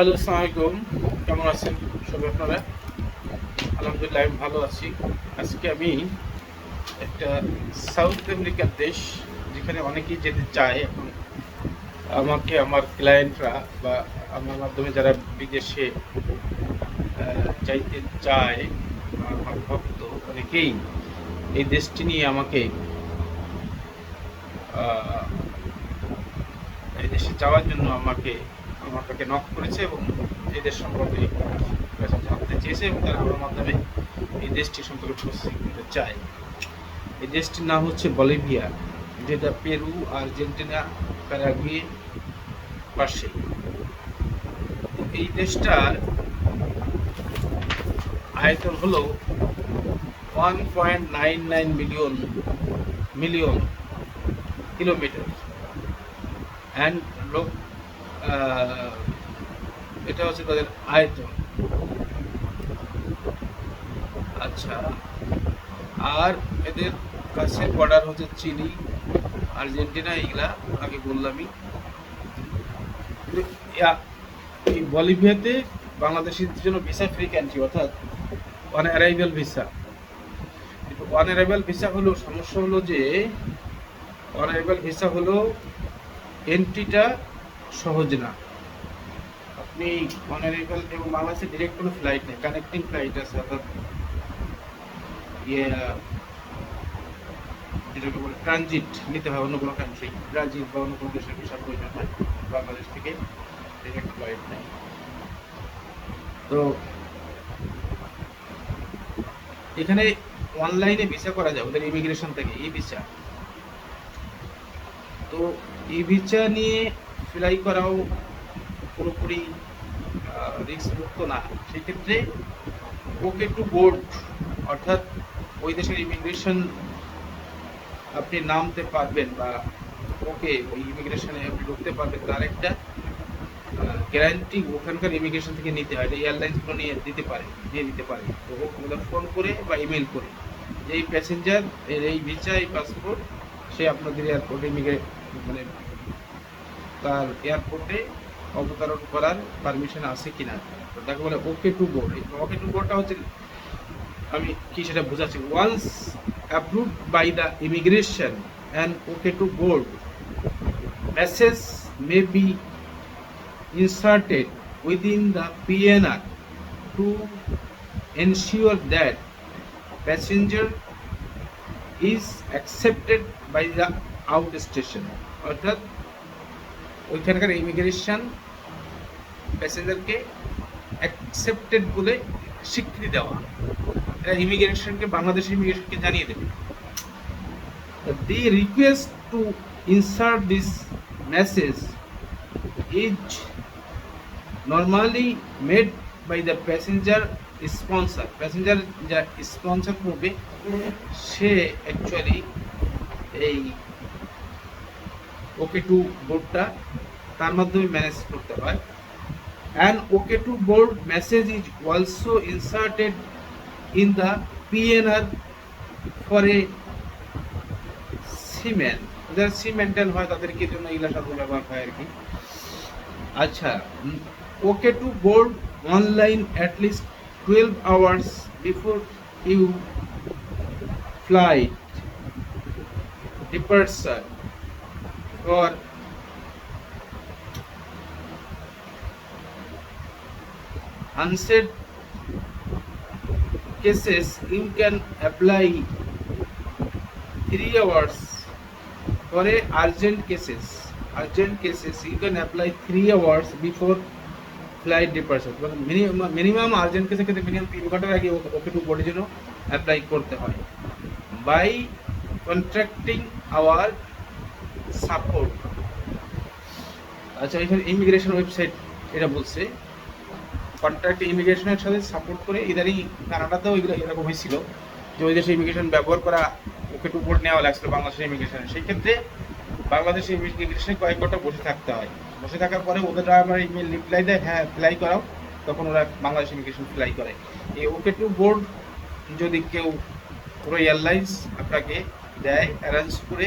Hello আসসালামাইকুম কেমন আছেন সবাই আপনারা? আলহামদুলিল্লাহ, আমি ভালো আছি। আজকে আমি একটা সাউথ আমেরিকার দেশ যেখানে অনেকেই যেতে চায়। এখন আমাকে, আমার ক্লায়েন্টরা বা আমার মাধ্যমে যারা বিদেশে যাইতে চায়, আমার ভক্ত অনেকেই এই দেশটি নিয়ে আমাকে এই দেশে যাওয়ার জন্য আমাকে আমার নক করেছে এবং এই দেশ সম্পর্কে জানতে চেয়েছে এবং তারা আমার মাধ্যমে এই দেশটি সম্পর্কে প্রস্তুতি চায়। এই দেশটির নাম হচ্ছে বলিভিয়া, যেটা পেরু, আর্জেন্টিনা, প্যারাগুয়ে পাশে এই দেশটার আয়তন হলো one point nine nine million million kilometre and লোক এটা হচ্ছে তাদের আয়তন আচ্ছা। আর এদের কাছে বর্ডার হচ্ছে চিলি, আর্জেন্টিনা এগুলা আগে বললামই। এই বলিভিয়াতে বাংলাদেশের জন্য ভিসা ফ্রি ক্যান্ট্রি অর্থাৎ on arrival visa on arrival visa হলো, সমস্যা হলো যে অন অ্যারাইভেল ভিসা হলো এন্ট্রিটা সহজ না। আপনি অনারেবল এবং বাংলাদেশে ডিরেক্ট কোনো ফ্লাইট নেই কানেক্টিং ফ্লাইট আছে, অর্থাৎ ইয়ে যেটাকে বলে ট্রানজিট নিতে হয় অন্য কোনো কান্ট্রি ব্রাজিল বা অন্য কোনো দেশের ভিসা প্রয়োজন হয়, বাংলাদেশ থেকে ডিরেক্ট ফ্লাইট নেই তো এখানে অনলাইনে ভিসা করা যায়, ওদের ইমিগ্রেশন থেকে ই ভিসা তো এই ভিসা নিয়ে ফ্লাই করাও পুরোপুরি রিস্ক মুক্ত না। সেক্ষেত্রে ওকে টু বোর্ড অর্থাৎ ওই দেশের ইমিগ্রেশন আপনি নামতে পারবেন বা ওকে ওই ইমিগ্রেশনে আপনি ঢুকতে পারবেন, তার একটা গ্যারান্টি ওখানকার ইমিগ্রেশন থেকে নিতে হয়। এয়ারলাইন্সগুলো নিয়ে দিতে পারে, নিয়ে নিতে পারে। তো ওদের ফোন করে বা ইমেল করে এই প্যাসেঞ্জার এর এই ভিসা এই পাসপোর্ট সে আপনাদের এয়ারপোর্টে ইমিগ্রেট মানে তার এয়ারপোর্টে অবতরণ করার পারমিশন আছে কিনা? তো তাকে বলে okay to board okay to বোর্ডটা হচ্ছে, আমি কি সেটা বোঝাচ্ছি? Once approved by the immigration and okay to board message may be inserted within the PNR to ensure that passenger is accepted by the out station. অর্থাৎ ওইখানকার immigration প্যাসেঞ্জারকে accepted বলে স্বীকৃতি দেওয়া। এটা ইমিগ্রেশনকে বাংলাদেশ ইমিগ্রেশনকে জানিয়ে দেবে। The request to insert this message is normally made by the passenger sponsor. Passenger যা স্পন্সর করবে, সে অ্যাকচুয়ালি এই ওকে টু বোর্ডটা তার মাধ্যমে ম্যানেজ করতে হয়। And okay to board message is also inserted in the PNR for a segment যারা সিমেন্টাল হয়, তাদেরকে জন্য এগুলা শব্দ ব্যবহার হয় আর কি। আচ্ছা okay to board online at least twelve hours before you flight departure for unsaid cases you can apply three hours for a urgent cases urgent cases you can apply three hours before flight departure minimum urgent কেসের ক্ষেত্রে minimum তিন ঘণ্টার আগে ওকে two বোর্ডের জন্য apply করতে হয় by contracting hour support আচ্ছা এখানে ইমিগ্রেশন ওয়েবসাইট এটা বলছে। কন্ট্রাক্ট ইমিগ্রেশনের সাথে সাপোর্ট করে ইদারিং কানাডাতেও এরকম হয়েছিল যে ওই দেশে ইমিগ্রেশন ব্যবহার করা, ওকে টু বোর্ড নেওয়া লাগছিল বাংলাদেশের ইমিগ্রেশনে সেই ক্ষেত্রে বাংলাদেশের ইমিগ্রেশনে কয়েক ঘণ্টা বসে থাকতে হয়। বসে থাকার পরে ওদের আমার ইমেল রিপ্লাই দেয় হ্যাঁ অ্যাপ্লাই করাও। তখন ওরা বাংলাদেশ ইমিগ্রেশন অ্যাপ্লাই করে। এই ওকে টু বোর্ড যদি কেউ পুরো এয়ারলাইন্স আপনাকে দেয় অ্যারেঞ্জ করে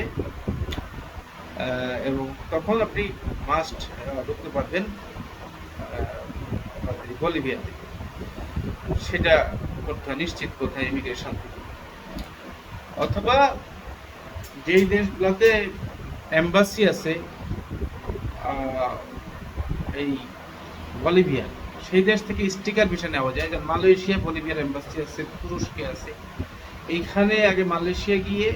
এবং তখন আপনি মাস্ট ঢুকতে পারবেন বলিভিয়া থেকে। সেটা করতে নিশ্চিত হয় ইমিগ্রেশন থেকে। অথবা যেই দেশগুলোতে এম্বাসি আছে এই বলিভিয়া, সেই দেশ থেকে স্টিকার ভিসা নেওয়া যায়। মালয়েশিয়া, বলিভিয়ার এম্বাসি আছে, তুরস্কে আছে। এইখানে আগে মালয়েশিয়া গিয়ে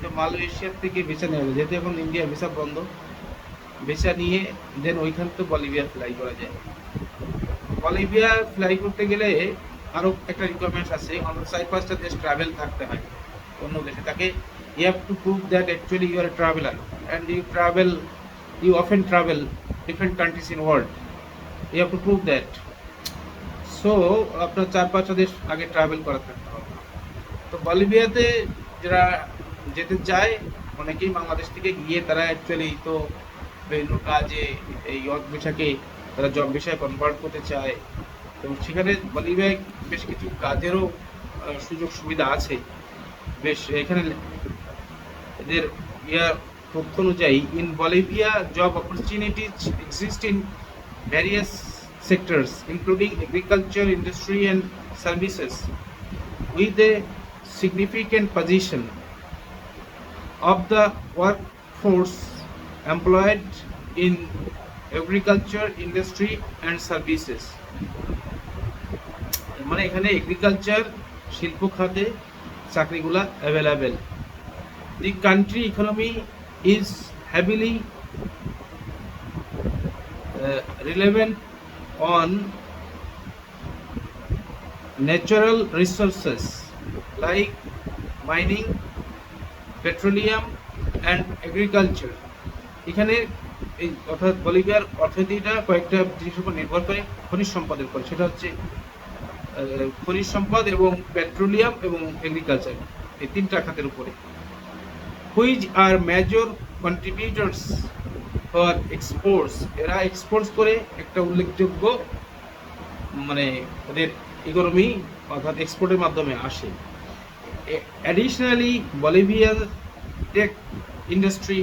তো মালয়েশিয়ার থেকে ভিসা নেওয়া যায় যেহেতু এখন ইন্ডিয়ার ভিসা বন্ধ ভিসা নিয়ে দেন ওইখান থেকে বলিভিয়া ফ্লাই করা যায়। বলিভিয়া ফ্লাই করতে গেলে আরও একটা রিকোয়ারমেন্টস আছে। অন্তত চার পাঁচটা দেশ ট্রাভেল থাকতে হয় অন্য দেশে। তাকে you have to prove that actually you are traveller and you travel you often travel different countries in world you have to prove that so আপনার চার পাঁচটা দেশ আগে ট্রাভেল করা থাকতে হবে। তো বলিভিয়াতে যারা যেতে চায় অনেকেই বাংলাদেশ থেকে গিয়ে তারা অ্যাকচুয়ালি তো বিভিন্ন কাজে এই ওয়ার্ক ভিসাকে তারা জব বিষয়ে কনভার্ট করতে চায়। এবং সেখানে বলিভিয়ায় বেশ কিছু কাজেরও সুযোগ সুবিধা আছে। বেশ এখানে এদের ইয়ার তথ্য অনুযায়ী in Bolivia job opportunities exist in various sectors including agriculture, industry and services with a significant position. Of the workforce employed in agriculture, industry and services. মানে এখানে এগ্রিকালচার শিল্প খাতে চাকরিগুলা available the country economy is heavily relevant on natural resources like mining, petroleum and agriculture এখানে এই অর্থাৎ বলিভিয়ার অর্থনীতিটা কয়েকটা জিনিসের উপর নির্ভর করে খনিজ সম্পদের উপর। সেটা হচ্ছে খনিজ সম্পদ এবং পেট্রোলিয়াম এবং এগ্রিকালচার এই তিনটা খাতের উপরে। Which are major contributors for exports এরা এক্সপোর্টস করে একটা উল্লেখযোগ্য মানে ওদের ইকোনমি অর্থাৎ এক্সপোর্টের মাধ্যমে আসে। অ্যাডিশনালি বলিভিয়ার tech industry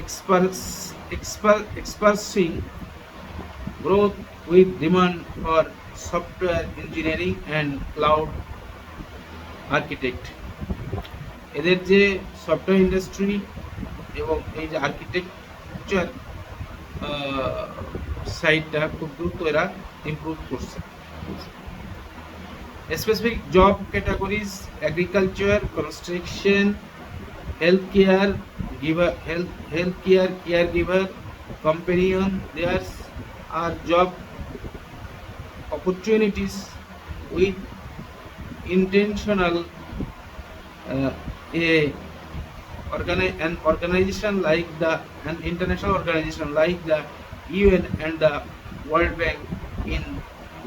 এক্সপার্স experiencing growth with demand for software engineering and cloud architect এদের যে সফটওয়্যার ইন্ডাস্ট্রি এবং এই যে আর্কিটেকচার সাইডটা খুব দ্রুত এরা ইমপ্রুভ করছে। Agriculture construction health care giver health health care care giver companion there's are job opportunities with intentional uh, a organi- an organization like the an international organization like the UN and the World Bank in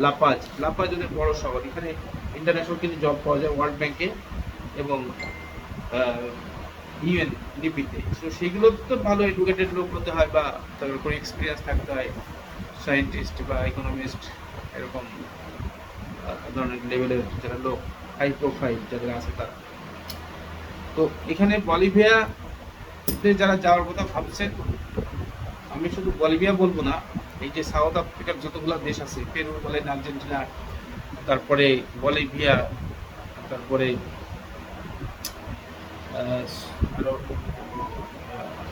La Paz ওদের বড় শহর। এখানে international কিন্তু job পাওয়া যায় world ব্যাংকে এবং UN ডিপিতে তো। সেগুলো তো ভালো এডুকেটেড লোক হতে হয় বা তাদের কোনো এক্সপিরিয়েন্স থাকতে হয়। সায়েন্টিস্ট বা ইকোনমিস্ট এরকম ধরনের লেভেলের যারা লোক হাই প্রোফাইল যাদের আছে তারা। তো, এখানে বলিভিয়াতে যারা যাওয়ার কথা ভাবছেন, আমি শুধু বলিভিয়া বলব না এই যে সাউথ আফ্রিকার যতগুলো দেশ আছে, পেরু বলেন, আর্জেন্টিনা, তারপরে বলিভিয়া, তারপরে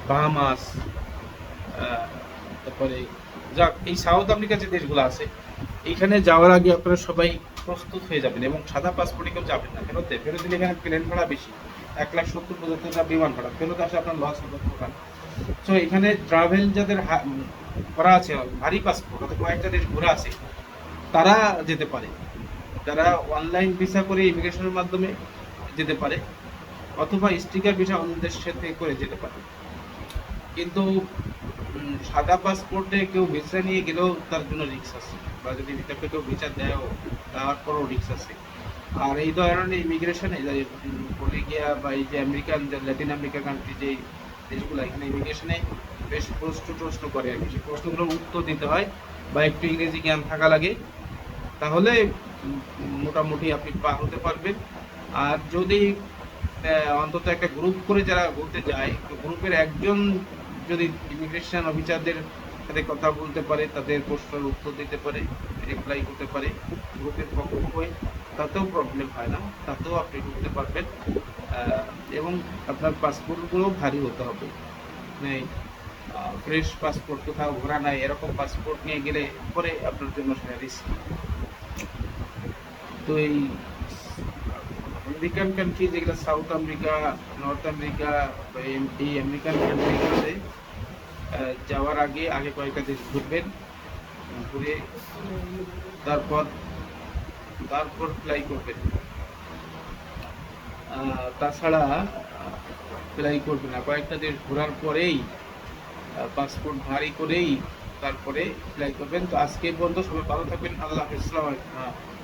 বাহামাস তারপরে যাক, এই সাউথ আফ্রিকার যে দেশগুলো আছে, এইখানে যাওয়ার আগে আপনারা সবাই প্রস্তুত হয়ে যাবেন এবং সাদা পাসপোর্টে কেউ যাবেন না। ফেরতে ফেরত দিলে এখানে প্লেন ভাড়া বেশি। এক লাখ সত্তর টাকা বিমান ভাড়া। ফেরত আসে আপনার লস হবে তো এখানে ট্রাভেল যাদের করা আছে, ভারী পাসপোর্ট অর্থাৎ কয়েকটা দেশ ঘোরা আছে, তারা যেতে পারে। যারা অনলাইন ভিসা করে ইমিগ্রেশনের মাধ্যমে যেতে পারে, অথবা স্টিকার ভিসা অন্য দেশের থেকে করে যেতে পারে। কিন্তু সাদা পাসপোর্টে কেউ ভিসা নিয়ে গেলেও তার জন্য রিস্ক আছে, বা যদি ভিতরে কেউ ভিসা দেয়ও তারপরও রিক্স আছে। আর এই ধরনের ইমিগ্রেশনে বলিভিয়া বা এই যে আমেরিকান ল্যাটিন আমেরিকা কান্ট্রি যে দেশগুলো এখানে ইমিগ্রেশনে বেশ প্রশ্ন প্রশ্ন করে আর কি। সেই প্রশ্নগুলোর উত্তর দিতে হয় বা একটু ইংরেজি জ্ঞান থাকা লাগে, তাহলে মোটামুটি আপনি পার হতে পারবেন। আর যদি অন্তত একটা গ্রুপ করে যারা ঘুরতে যায় তো গ্রুপের একজন যদি ইমিগ্রেশন অফিসারদের সাথে কথা বলতে পারে, তাদের প্রশ্নের উত্তর দিতে পারে রিপ্লাই করতে পারে গ্রুপের পক্ষ হয়ে। তাতেও প্রবলেম হয় না, তাতেও আপনি ঢুকতে পারবেন এবং আপনার পাসপোর্টগুলো ভারী হতে হবে। মানে ফ্রেশ পাসপোর্ট কোথাও ঘোরা নাই, এরকম পাসপোর্ট নিয়ে গেলে পরে আপনার জন্য সেটা রিস্ক তো এই আমেরিকান কান্ট্রি যেগুলো সাউথ আমেরিকা নর্থ আমেরিকা এই- আমেরিকান কান্ট্রিগুলোতে যাওয়ার আগে আগে কয়েকটা দেশ ঘুরবেন, ঘুরে তারপর তারপর ফ্লাই করবেন আহ, তাছাড়া ফ্লাই করবে না। কয়েকটা দেশ ঘোরার পরেই পাসপোর্ট ভারী করেই তারপরে ফ্লাই করবেন। তো আজকে বন্ধু সবাই ভালো থাকবেন। আল্লাহ হাফিজ।